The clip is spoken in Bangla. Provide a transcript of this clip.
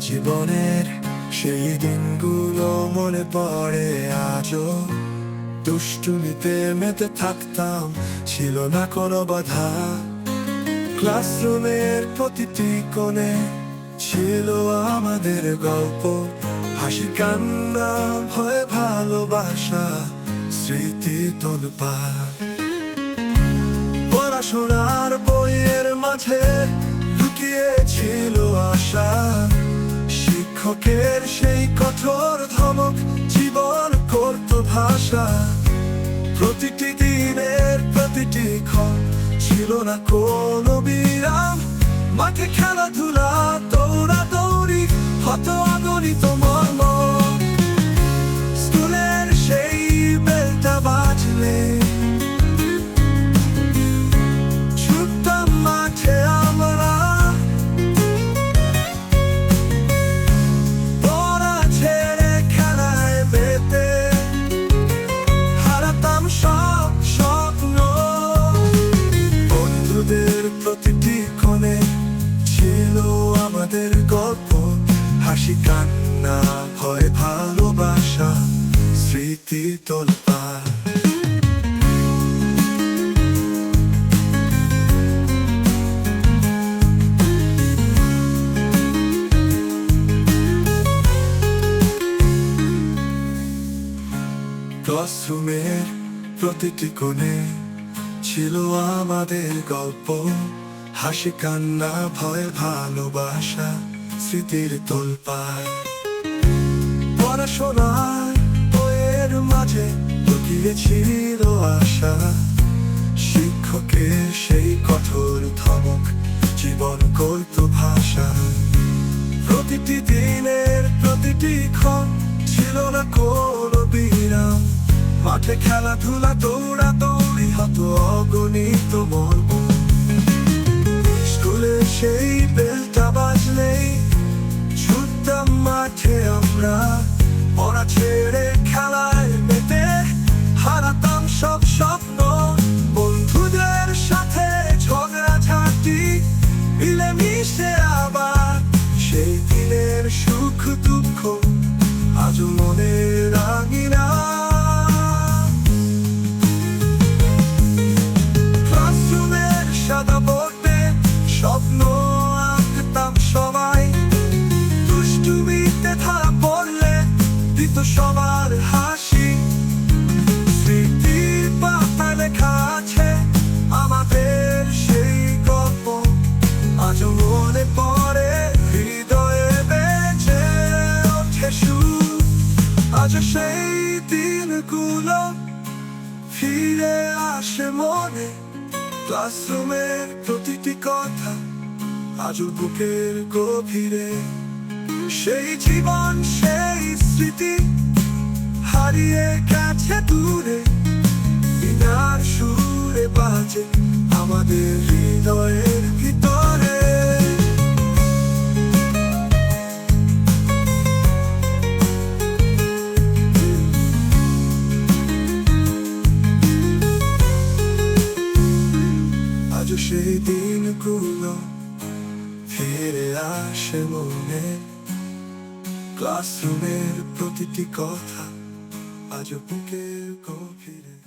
জীবনের সেই দিনগুলো মনে পড়ে আজও। দুষ্টুমিতে মেতে থাকতাম, ছিল না কোনো বাধা। ক্লাসরুমের প্রতিটি কোণে ছিল আমাদের গল্প। হাসি কান্না, ভয়, ভালোবাসা, স্মৃতি তোলপা পড়াশোনার বইয়ের মাঝে লুকিয়ে ছিল আশা। শিক্ষকের সেই কঠোর ধমক জীবন করত ভাষা। প্রতিটি দিনের প্রতিটি ক্ষণ ছিল না কোনো বিরাম। মাঠে খেলাধুলা দৌড়া দৌড়ি হত আমাদের গল্প হাসি কান্না ভয় ভালোবাসা স্মৃতি তোলপা। ক্লাসরুমের প্রতিটি কোণে ছিল আমাদের গল্প। হাসি, কান্না, ভয়, ভালোবাসা, স্মৃতির তোলপায় পড়াশোনার বইয়ের মাঝে লুকিয়ে ছিল আশা। শিক্ষকের সেই কঠোর ধমক, জীবন করত ভাষা। প্রতিটি দিনের প্রতিটি ক্ষণ ছিল না কোনো বিরাম। মাঠে খেলাধুলা দৌড়া দৌড়ি হতো অগণিত মর্ম। সবার হাসি। স্মৃতির পাতায় লেখা আছে আমাদের সেই গল্প। মনে পড়ে, হৃদয়ে আজও সেই দিনগুলো ফিরে আসে মনে। ক্লাসরুমের প্রতিটি কথা আজও বুকের গভীরে। সেই জীবন, সেই স্মৃতি হারিয়ে গেছে দূরে। বিনার সুরে বাজে আমাদের হৃদয়ের ভিতরে। আজও সেই দিনগুলো ফিরে আসে মনে। ক্লাসরুমের প্রতিটি কথা আজ বুকের গভীরে।